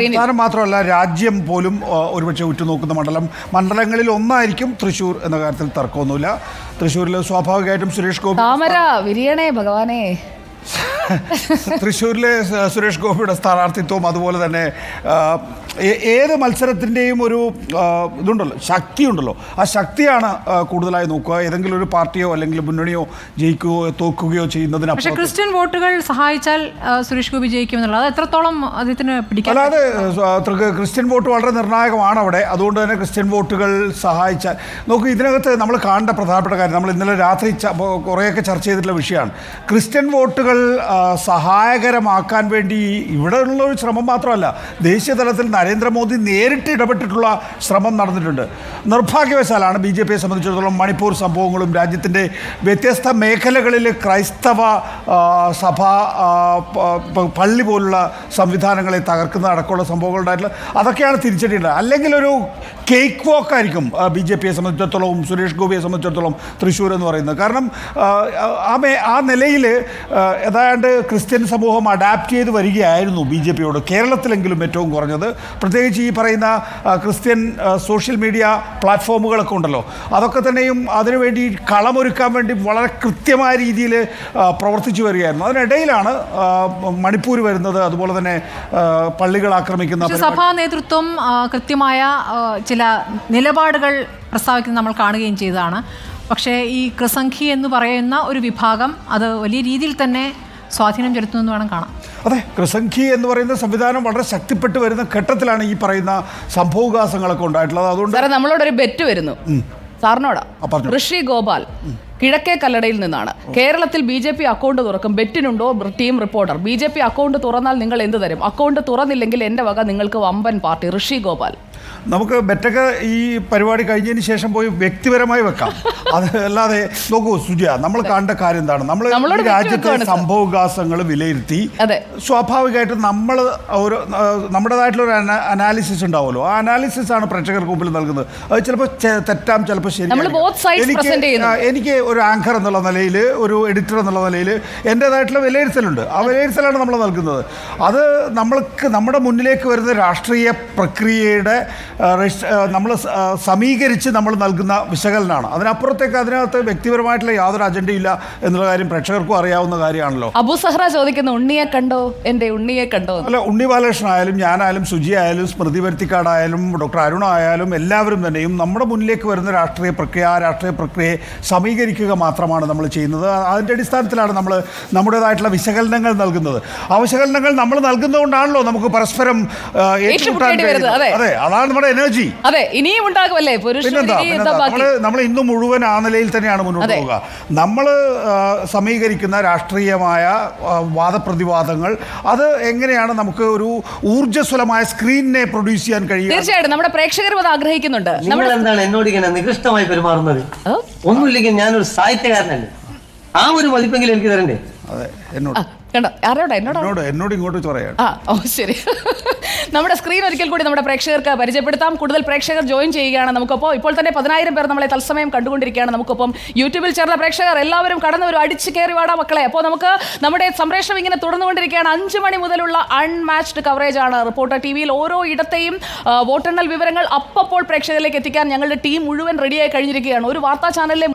സംസ്ഥാനം മാത്രമല്ല രാജ്യം പോലും ഒരുപക്ഷെ ഉറ്റുനോക്കുന്ന മണ്ഡലം. മണ്ഡലങ്ങളിൽ ഒന്നായിരിക്കും തൃശ്ശൂർ എന്ന കാര്യത്തിൽ തർക്കമൊന്നുമില്ല. തൃശ്ശൂരിൽ സ്വാഭാവികമായിട്ടും സുരേഷ് ഗോപി താമര വിരിയണേ ഭഗവാനെ. തൃശ്ശൂരിലെ സുരേഷ് ഗോപിയുടെ സ്ഥാനാർത്ഥിത്വം അതുപോലെ തന്നെ ഏത് മത്സരത്തിന്റെയും ഒരു ഇതുണ്ടല്ലോ ശക്തിയുണ്ടല്ലോ. ആ ശക്തിയാണ് കൂടുതലായി നോക്കുക. ഏതെങ്കിലും ഒരു പാർട്ടിയോ അല്ലെങ്കിൽ മുന്നണിയോ ജയിക്കുകയോ തോക്കുകയോ ചെയ്യുന്നതിന് പക്ഷേ ക്രിസ്ത്യൻ വോട്ടുകൾ സഹായിച്ചാൽ സുരേഷ് ഗോപി ജയിക്കും എന്നുള്ളത് അത് എത്രത്തോളം അദ്ദേഹത്തിന് പിടിക്കാൻ അല്ലാതെ ക്രിസ്ത്യൻ വോട്ട് വളരെ നിർണായകമാണ് അവിടെ. അതുകൊണ്ട് തന്നെ ക്രിസ്ത്യൻ വോട്ടുകൾ സഹായിച്ചാൽ നോക്കൂ ഇതിനകത്ത് നമ്മൾ കാണേണ്ട പ്രധാനപ്പെട്ട കാര്യം നമ്മൾ ഇന്നലെ രാത്രി കുറേയൊക്കെ ചർച്ച ചെയ്തിട്ടുള്ള വിഷയമാണ്. ക്രിസ്ത്യൻ വോട്ടുകൾ സഹായകരമാക്കാൻ വേണ്ടി ഇവിടെ ഉള്ള ഒരു ശ്രമം മാത്രമല്ല ദേശീയ തലത്തിൽ നരേന്ദ്രമോദി നേരിട്ട് ഇടപെട്ടിട്ടുള്ള ശ്രമം നടന്നിട്ടുണ്ട്. നിർഭാഗ്യവശാലാണ് ബി ജെ പിയെ സംബന്ധിച്ചിടത്തോളം മണിപ്പൂർ സംഭവങ്ങളും രാജ്യത്തിന്റെ വ്യത്യസ്ത മേഖലകളിൽ ക്രൈസ്തവ സഭ പള്ളി പോലുള്ള സംവിധാനങ്ങളെ തകർക്കുന്ന അടക്കമുള്ള സംഭവങ്ങൾ ഉണ്ടായിട്ടുള്ള അതൊക്കെയാണ് തിരിച്ചടിയുള്ളത് അല്ലെങ്കിൽ ഒരു കേക്ക് വോക്ക് ആയിരിക്കും ബി ജെ പിയെ സംബന്ധിച്ചിടത്തോളം സുരേഷ് ഗോപിയെ സംബന്ധിച്ചിടത്തോളം തൃശ്ശൂർ എന്ന് പറയുന്നത്. കാരണം ആ മേ ആ നിലയിൽ ഏതാണ്ട് ക്രിസ്ത്യൻ സമൂഹം അഡാപ്റ്റ് ചെയ്ത് വരികയായിരുന്നു ബി ജെ പിയോട്. കേരളത്തിലെങ്കിലും ഏറ്റവും കുറഞ്ഞത്. പ്രത്യേകിച്ച് ഈ പറയുന്ന ക്രിസ്ത്യൻ സോഷ്യൽ മീഡിയ പ്ലാറ്റ്ഫോമുകളൊക്കെ ഉണ്ടല്ലോ. അതൊക്കെ തന്നെയും അതിനുവേണ്ടി കളമൊരുക്കാൻ വേണ്ടി വളരെ കൃത്യമായ രീതിയിൽ പ്രവർത്തിച്ചു വരികയായിരുന്നു. അതിനിടയിലാണ് മണിപ്പൂർ വരുന്നത് അതുപോലെ തന്നെ പള്ളികൾ ആക്രമിക്കുന്ന സഭാ നേതൃത്വം കൃത്യമായ ചില നിലപാടുകൾ പ്രസ്താവിക്കുന്നത് നമ്മൾ കാണുകയും ചെയ്തതാണ്. പക്ഷേ ഈ ക്രിസംഖി എന്ന് പറയുന്ന ഒരു വിഭാഗം അത് വലിയ രീതിയിൽ തന്നെ സ്വാധീനം ചെലുത്തുന്നു വേണം കാണാം. അതെ ക്രിസംഖി എന്ന് പറയുന്ന സംവിധാനം വളരെ ശക്തിപ്പെട്ട് വരുന്ന ഘട്ടത്തിലാണ് ഈ പറയുന്ന സംഭവവികാസങ്ങളൊക്കെ ഉണ്ടായിട്ടുള്ളത്. അതുകൊണ്ട് സാറേ നമ്മളോടൊരു ബെറ്റ് വരുന്നു. സാറിനോടാ. ഋഷി ഗോപാൽ കിഴക്കേ കല്ലടയിൽ നിന്നാണ്. കേരളത്തിൽ ബി ജെ പി അക്കൗണ്ട് തുറക്കും. ബെറ്റിനുണ്ടോ team reporter? B J P account തുറന്നാൽ നിങ്ങൾ എന്ത് തരും? അക്കൗണ്ട് തുറന്നില്ലെങ്കിൽ എന്റെ വക നിങ്ങൾക്ക് വമ്പൻ പാർട്ടി. ഋഷി ഗോപാൽ. നമുക്ക് ബെറ്റൊക്കെ ഈ പരിപാടി കഴിഞ്ഞതിന് ശേഷം പോയി വ്യക്തിപരമായി വെക്കാം. അത് അല്ലാതെ നോക്കൂ സുജിയ നമ്മൾ കണ്ട കാര്യം എന്താണ്? നമ്മൾ രാജ്യത്തെ. സംഭവവികാസങ്ങൾ വിലയിരുത്തി സ്വാഭാവികമായിട്ടും നമ്മൾ ഒരു നമ്മുടേതായിട്ടുള്ള ഒരു അനാലിസിസ് ഉണ്ടാവുമല്ലോ. ആ അനാലിസിസ് ആണ് പ്രേക്ഷകർക്ക് മുമ്പിൽ നൽകുന്നത്. അത് ചിലപ്പോൾ തെറ്റാം ചിലപ്പോൾ ശരി എനിക്ക്. എനിക്ക് ഒരു ആങ്കർ എന്നുള്ള നിലയിൽ ഒരു എഡിറ്റർ എന്നുള്ള നിലയിൽ എന്റേതായിട്ടുള്ള വിലയിരുത്തലുണ്ട്. ആ വിലയിരുത്തലാണ് നമ്മൾ നൽകുന്നത്. അത് നമ്മൾക്ക് നമ്മുടെ മുന്നിലേക്ക് വരുന്ന രാഷ്ട്രീയ പ്രക്രിയയുടെ നമ്മൾ സമീകരിച്ച് നമ്മൾ നൽകുന്ന വിശകലനമാണ് അതിനപ്പുറത്തേക്ക് അതിനകത്ത് വ്യക്തിപരമായിട്ടുള്ള യാതൊരു അജണ്ടയില്ല എന്നുള്ള കാര്യം പ്രേക്ഷകർക്കും അറിയാവുന്ന കാര്യമാണല്ലോ. അബു സഹ്റ ചോദിക്കുന്ന ഉണ്ണിയെ കണ്ടോ? എന്റെ ഉണ്ണിയെ കണ്ടോ? അല്ല ഉണ്ണി ബാലകൃഷ്ണൻ ആയാലും ഞാനായാലും സുജി ആയാലും സ്മൃതി വരുത്തിക്കാടായാലും ഡോക്ടർ അരുണ ആയാലും എല്ലാവരും തന്നെയും നമ്മുടെ മുന്നിലേക്ക് വരുന്ന രാഷ്ട്രീയ പ്രക്രിയ ആ രാഷ്ട്രീയ പ്രക്രിയയെ സമീകരിക്കുക മാത്രമാണ് നമ്മൾ ചെയ്യുന്നത്. അതിന്റെ അടിസ്ഥാനത്തിലാണ് നമ്മൾ നമ്മുടേതായിട്ടുള്ള വിശകലനങ്ങൾ നൽകുന്നത്. ആ വിശകലനങ്ങൾ നമ്മൾ നൽകുന്നതുകൊണ്ടാണല്ലോ നമുക്ക് പരസ്പരം ഏറ്റുമുട്ടാൻ. അതെ അതാണ് നമ്മുടെ എനർജി അതെ ഇനിയും ഉണ്ടാകുമല്ലേ? നമ്മൾ ഇന്നും മുഴുവൻ ആ നിലയിൽ തന്നെയാണ് മുന്നോട്ട് പോകുക പോവുക. നമ്മൾ സമീകരിക്കുന്ന രാഷ്ട്രീയമായ വാദപ്രതിവാദങ്ങൾ അത് എങ്ങനെയാണ് നമുക്ക് ഒരു ഊർജസ്വലമായ സ്ക്രീനിനെ പ്രൊഡ്യൂസ് ചെയ്യാൻ കഴിയുക? തീർച്ചയായിട്ടും. നമ്മുടെ പ്രേക്ഷകരും അത് ആഗ്രഹിക്കുന്നുണ്ട്. നിങ്ങൾ എന്താണ് എന്നോട് ഇങ്ങനെ നികൃഷ്ടമായി പെരുമാറുന്നത്? ഒന്നുമില്ലെങ്കിൽ ഞാനൊരു സാഹിത്യകാരനല്ലേ? ആ ഒരു മതിപ്പെങ്കിലും എനിക്ക് തരണ്ടേ? അതെ എന്നോട്. കണ്ടോ? ആരോടാ? എന്നോട് എന്നോട് ഇങ്ങോട്ട് പറയാം. ആ ഓ ശരി. നമ്മുടെ സ്ക്രീൻ ഒരിക്കൽ കൂടി നമ്മുടെ പ്രേക്ഷകർക്ക് പരിചയപ്പെടുത്താം. കൂടുതൽ പ്രേക്ഷകർ ജോയിൻ ചെയ്യുകയാണ് നമുക്കൊപ്പം. ഇപ്പോൾ തന്നെ പതിനായിരം പേർ നമ്മളെ തത്സമയം കണ്ടുകൊണ്ടിരിക്കുകയാണ് നമുക്കൊപ്പം. യൂട്യൂബിൽ ചേർന്ന പ്രേക്ഷകർ എല്ലാവരും കടന്നു ഒരു അടിച്ചു കയറി വാടാ മക്കളെ. അപ്പോൾ നമുക്ക് നമ്മുടെ സംപ്രേഷണം ഇങ്ങനെ തുടർന്നുകൊണ്ടിരിക്കുകയാണ്. അഞ്ച് മണി മുതലുള്ള അൺമാച്ച്ഡ് കവറേജ് ആണ് റിപ്പോർട്ടർ ടി വിയിൽ ഓരോ ഇടത്തെയും വോട്ടെണ്ണൽ വിവരങ്ങൾ അപ്പപ്പോൾ പ്രേക്ഷകരിലേക്ക് എത്തിക്കാൻ ഞങ്ങളുടെ ടീം മുഴുവൻ റെഡിയായി കഴിഞ്ഞിരിക്കുകയാണ്. ഒരു വാർത്താ ചാനലിലെ